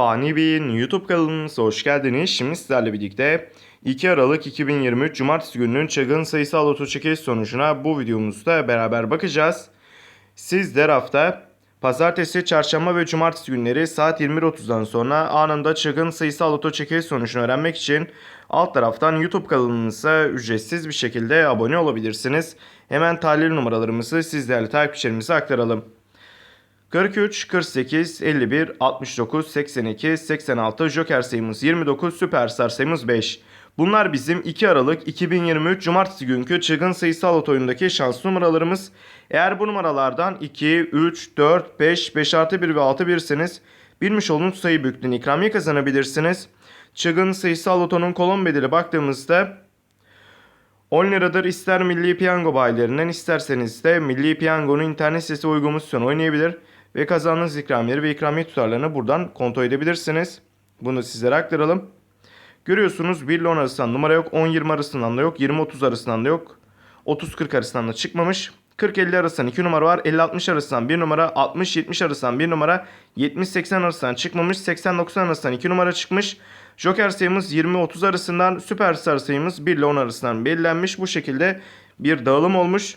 Fani Bey'in YouTube kanalımıza hoş geldiniz. Şimdi sizlerle birlikte 2 Aralık 2023 Cumartesi gününün çılgın sayısal loto çekiliş sonucuna bu videomuzda beraber bakacağız. Sizler hafta Pazartesi, Çarşamba ve Cumartesi günleri saat 21.30'dan sonra anında çılgın sayısal loto çekiliş sonucunu öğrenmek için alt taraftan YouTube kanalımıza ücretsiz bir şekilde abone olabilirsiniz. Hemen tahlil numaralarımızı sizlerle takipçilerimize aktaralım. 43, 48, 51, 69, 82, 86, Joker sayımız 29, Süperstar sayımız 5. Bunlar bizim 2 Aralık 2023 Cumartesi günkü çılgın sayısal lot oyundaki şans numaralarımız. Eğer bu numaralardan 2, 3, 4, 5, 5 artı 1 ve 6 birseniz bilmiş olduğunuz sayı büyüklüğünü ikramiye kazanabilirsiniz. Çılgın sayısal lotonun kolon bedeli baktığımızda 10 liradır ister Milli Piyango bayilerinden isterseniz de Milli Piyango'nun internet sitesi uygulamasını oynayabilir ve kazandığınız ikramiyeleri ve ikramiye tutarlarını buradan kontrol edebilirsiniz. Bunu sizlere aktaralım. Görüyorsunuz 1 ile 10 arasından numara yok, 10-20 arasından da yok, 20-30 arasından da yok, 30-40 arasından da çıkmamış. 40-50 arasından 2 numara var, 50-60 arasından 1 numara, 60-70 arasından 1 numara, 70-80 arasından çıkmamış, 80-90 arasından 2 numara çıkmış. Joker sayımız 20-30 arasından, Süperstar sayımız 1 ile 10 arasından belirlenmiş. Bu şekilde bir dağılım olmuş.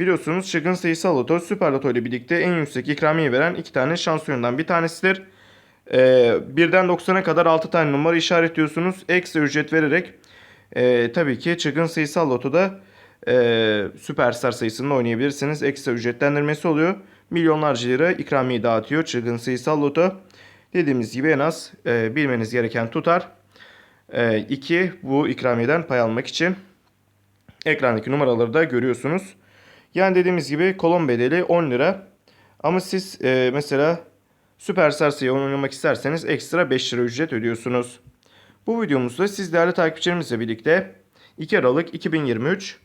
Biliyorsunuz çılgın sayısal loto Süper Loto ile birlikte en yüksek ikramiye veren iki tane şans oyunundan bir tanesidir. Ee, birden 90'a kadar 6 tane numara işaretliyorsunuz. Ekstra ücret vererek e, tabii ki çılgın sayısal lotoda e, Süperstar sayısında oynayabilirsiniz. Ekstra ücretlendirmesi oluyor. Milyonlarca lira ikramiye dağıtıyor çılgın sayısal loto. Dediğimiz gibi en az e, bilmeniz gereken tutar 2 bu ikramiyeden pay almak için. Ekrandaki numaraları da görüyorsunuz. Yani dediğimiz gibi kolon bedeli 10 lira. Ama siz e, mesela Süperstar sayı oynamak isterseniz ekstra 5 lira ücret ödüyorsunuz. Bu videomuzda siz değerli takipçilerimizle birlikte 2 Aralık 2023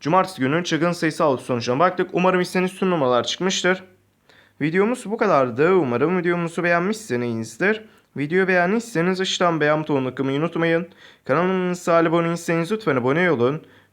Cumartesi günün çılgın sayısı altı sonucuna baktık. Umarım istediğiniz tüm numaralar çıkmıştır. Videomuz bu kadardı. Umarım videomuzu beğenmişsinizdir. Videoyu beğendiyseniz aşağıdan beğen butonuna tıklamayı unutmayın. Kanalımıza abone değilseniz lütfen abone olun.